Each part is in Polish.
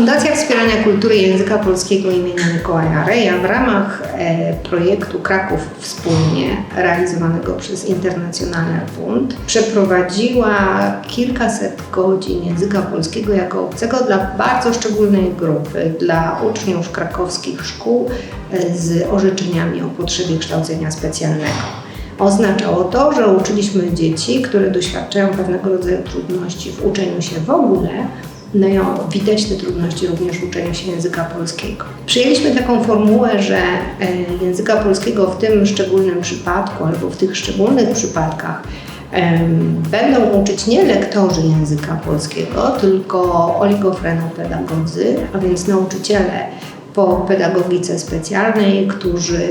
Fundacja Wspierania Kultury Języka Polskiego imienia Mikołaja Reja w ramach e, projektu Kraków Wspólnie, realizowanego przez Internacjonalny Fund, przeprowadziła kilkaset godzin języka polskiego jako obcego dla bardzo szczególnej grupy, dla uczniów krakowskich szkół e, z orzeczeniami o potrzebie kształcenia specjalnego. Oznaczało to, że uczyliśmy dzieci, które doświadczają pewnego rodzaju trudności w uczeniu się w ogóle, no i widać te trudności również w uczeniu się języka polskiego. Przyjęliśmy taką formułę, że e, języka polskiego w tym szczególnym przypadku albo w tych szczególnych przypadkach będą uczyć nie lektorzy języka polskiego, tylko oligofrenopedagodzy, a więc nauczyciele po pedagogice specjalnej, którzy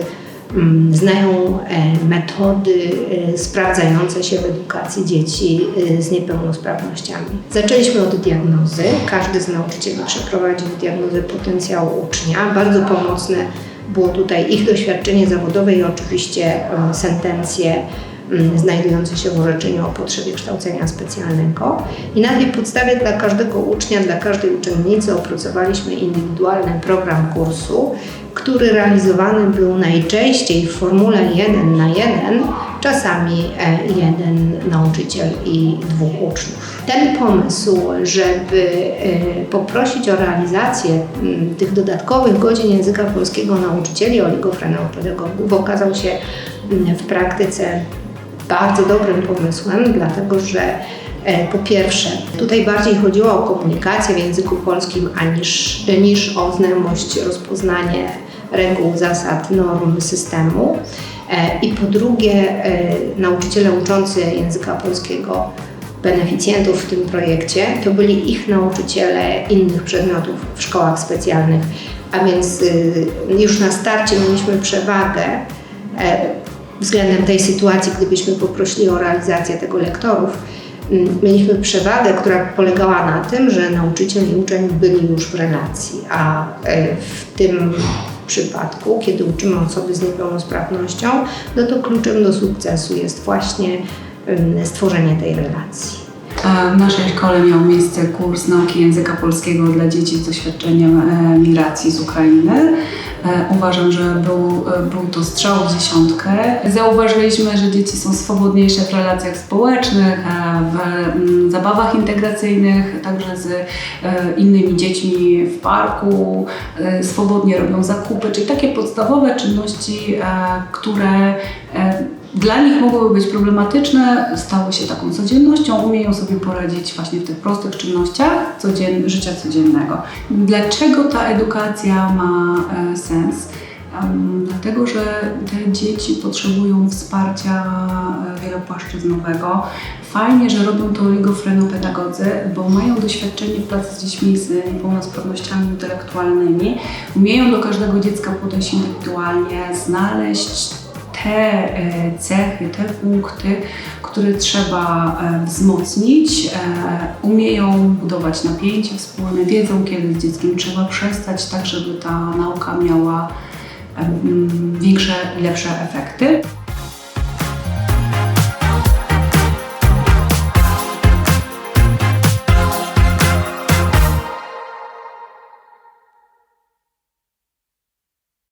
znają e, metody e, sprawdzające się w edukacji dzieci e, z niepełnosprawnościami. Zaczęliśmy od diagnozy. Każdy z nauczycieli przeprowadził diagnozę potencjału ucznia. Bardzo pomocne było tutaj ich doświadczenie zawodowe i oczywiście sentencje mm, znajdujące się w orzeczeniu o potrzebie kształcenia specjalnego. I na tej podstawie dla każdego ucznia, dla każdej uczennicy opracowaliśmy indywidualny program kursu, który realizowany był najczęściej w formule 1 na 1, czasami e, jeden nauczyciel i dwóch uczniów. Ten pomysł, żeby e, poprosić o realizację m, tych dodatkowych godzin języka polskiego nauczycieli oligofrenopedagogów okazał się m, w praktyce bardzo dobrym pomysłem, dlatego że e, po pierwsze, tutaj bardziej chodziło o komunikację w języku polskim, aniż, niż o znajomość, rozpoznanie reguł, zasad, norm systemu. E, I po drugie, e, nauczyciele uczący języka polskiego, beneficjentów w tym projekcie, to byli ich nauczyciele innych przedmiotów w szkołach specjalnych. A więc y, już na starcie mieliśmy przewagę względem tej sytuacji, gdybyśmy poprosili o realizację tego lektorów, mm, mieliśmy przewagę, która polegała na tym, że nauczyciel i uczeń byli już w relacji, a e, w tym przypadku, kiedy uczymy osoby z niepełnosprawnością, no to kluczem do sukcesu jest właśnie em, stworzenie tej relacji. W naszej szkole miał miejsce kurs nauki języka polskiego dla dzieci z doświadczeniem e, migracji z Ukrainy. E, Uważam, że był, e, był to strzał w dziesiątkę. Zauważyliśmy, że dzieci są swobodniejsze w relacjach społecznych, w mm, zabawach integracyjnych, także z innymi dziećmi w parku, swobodnie robią zakupy, czyli takie podstawowe czynności, które dla nich mogłyby być problematyczne, stały się taką codziennością, umieją sobie poradzić właśnie w tych prostych czynnościach codzien, życia codziennego. Dlaczego ta edukacja ma e, sens? Dlatego, że te dzieci potrzebują wsparcia e, wielopłaszczyznowego. Fajnie, że robią to oligofrenopedagodzy, bo mają doświadczenie w pracy z dziećmi z niepełnosprawnościami intelektualnymi. Umieją do każdego dziecka podejść indywidualnie, znaleźć te e, cechy, te punkty, które trzeba e, wzmocnić, e, umieją budować napięcie wspólne, wiedzą kiedy z dzieckiem trzeba przestać, tak żeby ta nauka miała większe lepsze efekty.